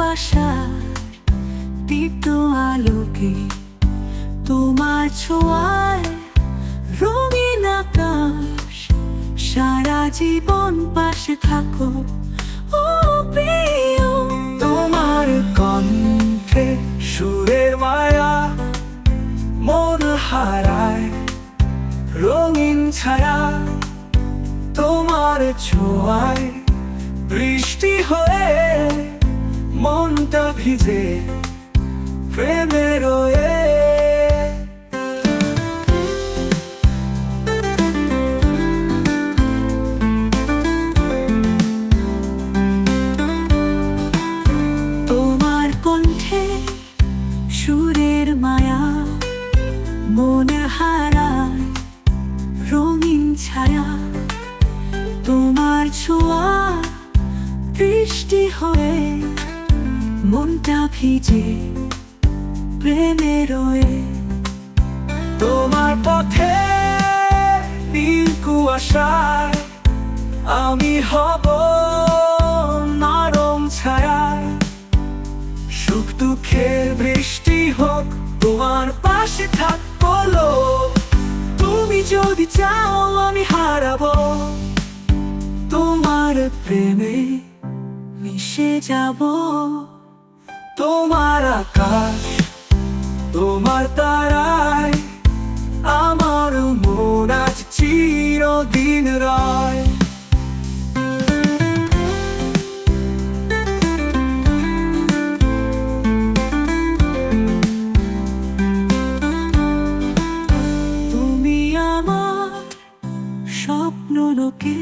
ভালোবাসা দীপ্ত আলোকে তোমার ছোঁয়ায় রঙিন আকাশ, সারা জীবন পাশে থাকো। ও প্রিয়, তোমার কণ্ঠে সুরের মায়া মন হারায়, রঙিন ছায়া তোমার ছোঁয়ায় বৃষ্টি হয়ে ভিজে মনটা ভিজে প্রেমে রয়ে তোমার পথে নীল আমি হব নরম ছায়ায়। সুখ দুঃখের বৃষ্টি হোক, তোমার পাশে থাকব। তুমি যদি চাও, আমি হারাবো। তোমার প্রেমে মিশে যাব। তোমার আকাশ তোমার তারায় আমার মন আজ চিরদিন রায়। স্বপ্ন লোকে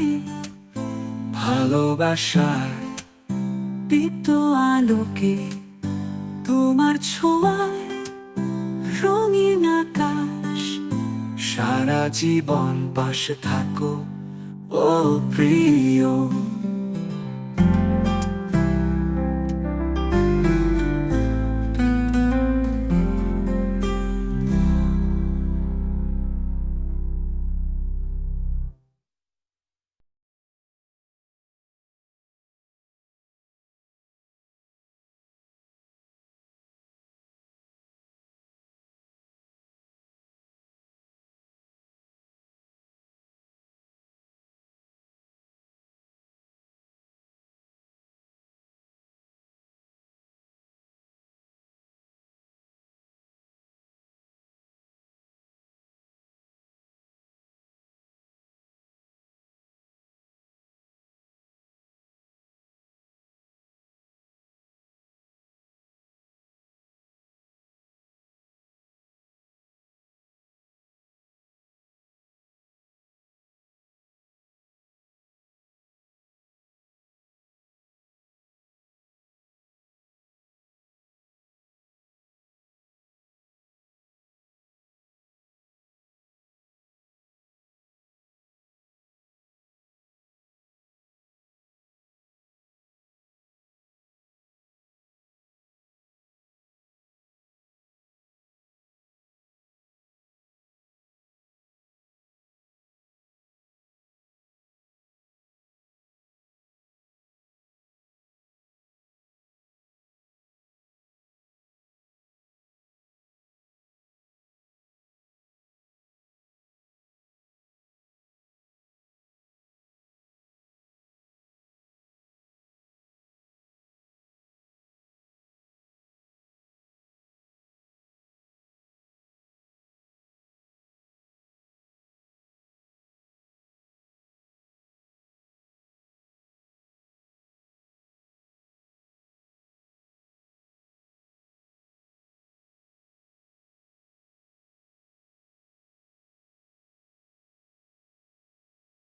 ভালোবাসার দীপ্ত আলোকে তোমার ছোঁয়ায় রঙিন আকাশ সারা জীবন পাশে থাকো ও প্রিয়।